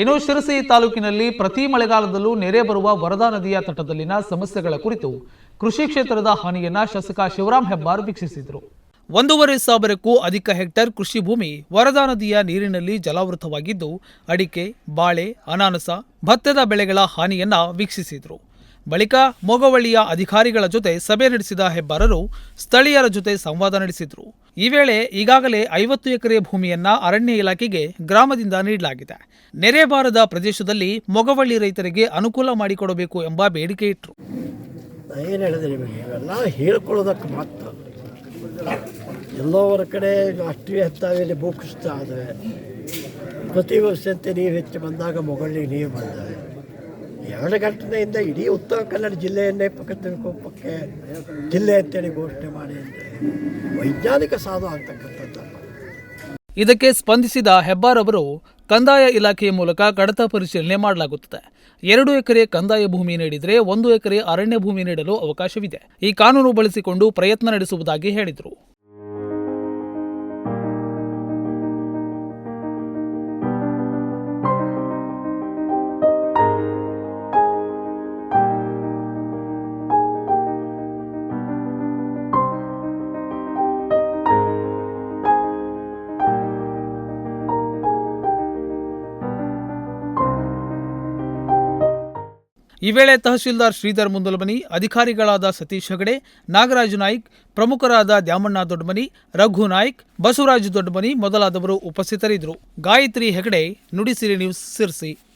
ಇನ್ನು ಶಿರಸಿ ತಾಲೂಕಿನಲ್ಲಿ ಪ್ರತಿ ಮಳೆಗಾಲದಲ್ಲೂ ನೆರೆ ಬರುವ ವರದಾ ನದಿಯ ತಟದಲ್ಲಿನ ಸಮಸ್ಯೆಗಳ ಕುರಿತು ಕೃಷಿ ಕ್ಷೇತ್ರದ ಹಾನಿಯನ್ನ ಶಾಸಕ ಶಿವರಾಮ್ ಹೆಬ್ಬಾರ್ ವೀಕ್ಷಿಸಿದರು. ಒಂದೂವರೆ ಸಾವಿರಕ್ಕೂ ಅಧಿಕ ಹೆಕ್ಟೇರ್ ಕೃಷಿ ಭೂಮಿ ವರದಾ ನದಿಯ ನೀರಿನಲ್ಲಿ ಜಲಾವೃತವಾಗಿದ್ದು, ಅಡಿಕೆ, ಬಾಳೆ, ಅನಾನಸ, ಭತ್ತದ ಬೆಳೆಗಳ ಹಾನಿಯನ್ನ ವೀಕ್ಷಿಸಿದರು. ಬಳಿಕ ಮೊಗವಳ್ಳಿಯ ಅಧಿಕಾರಿಗಳ ಜೊತೆ ಸಭೆ ನಡೆಸಿದ ಹೆಬ್ಬಾರರು ಸ್ಥಳೀಯರ ಜೊತೆ ಸಂವಾದ ನಡೆಸಿದರು. ಈ ವೇಳೆ ಈಗಾಗಲೇ ಐವತ್ತು ಎಕರೆ ಭೂಮಿಯನ್ನ ಅರಣ್ಯ ಇಲಾಖೆಗೆ ಗ್ರಾಮದಿಂದ ನೀಡಲಾಗಿದೆ. ನೆರೆ ಬಾರದ ಪ್ರದೇಶದಲ್ಲಿ ಮೊಗವಳ್ಳಿ ರೈತರಿಗೆ ಅನುಕೂಲ ಮಾಡಿಕೊಡಬೇಕು ಎಂಬ ಬೇಡಿಕೆ ಇಟ್ಟರು ಏನು ಮಾತ್ರ. ಎಲ್ಲೋವರ ಕಡೆ ಅಷ್ಟೇ ಹೆದ್ದಾರಿಯಲ್ಲಿ ಭೂಕುಸಿತ ಆದರೆ ಪ್ರತಿ ವರ್ಷದಂತೆ ನೀರು ಹೆಚ್ಚು ಬಂದಾಗ ಮೊಗಳ್ಳಿ ನೀರು ಬಂದರೆ. ಎರಡು ಘಟನೆಯಿಂದ ಇಡೀ ಉತ್ತರ ಕನ್ನಡ ಜಿಲ್ಲೆಯನ್ನೇ ಪಕ್ಕದ ಕೋಪಕ್ಕೆ ಜಿಲ್ಲೆ ಅಂತೇಳಿ ಘೋಷಣೆ ಮಾಡಿ ಅಂದರೆ ವೈಜ್ಞಾನಿಕ ಸಾಧು ಆಗ್ತಕ್ಕಂಥದ್ದು. ಇದಕ್ಕೆ ಸ್ಪಂದಿಸಿದ ಹೆಬ್ಬಾರ್ ಅವರು ಕಂದಾಯ ಇಲಾಖೆಯ ಮೂಲಕ ಕಡತ ಪರಿಶೀಲನೆ ಮಾಡಲಾಗುತ್ತದೆ. ಎರಡು ಎಕರೆ ಕಂದಾಯ ಭೂಮಿ ನೀಡಿದರೆ ಒಂದು ಎಕರೆ ಅರಣ್ಯ ಭೂಮಿ ನೀಡಲು ಅವಕಾಶವಿದೆ. ಈ ಕಾನೂನು ಬಳಸಿಕೊಂಡು ಪ್ರಯತ್ನ ನಡೆಸುವುದಾಗಿ ಹೇಳಿದರು. ಈ ವೇಳೆ ತಹಶೀಲ್ದಾರ್ ಶ್ರೀಧರ್ ಮುಂದಲಮನಿ, ಅಧಿಕಾರಿಗಳಾದ ಸತೀಶ್ ಹೆಗಡೆ, ನಾಗರಾಜ್ ನಾಯ್ಕ್, ಪ್ರಮುಖರಾದ ದ್ಯಾಮಣ್ಣ ದೊಡ್ಡಮನಿ, ರಘು ನಾಯ್ಕ್, ಬಸವರಾಜ್ ದೊಡ್ಡಮನಿ ಮೊದಲಾದವರು ಉಪಸ್ಥಿತರಿದ್ದರು. ಗಾಯತ್ರಿ ಹೆಗಡೆ, ನುಡಿಸಿರಿ ನ್ಯೂಸ್, ಸಿರ್ಸಿ.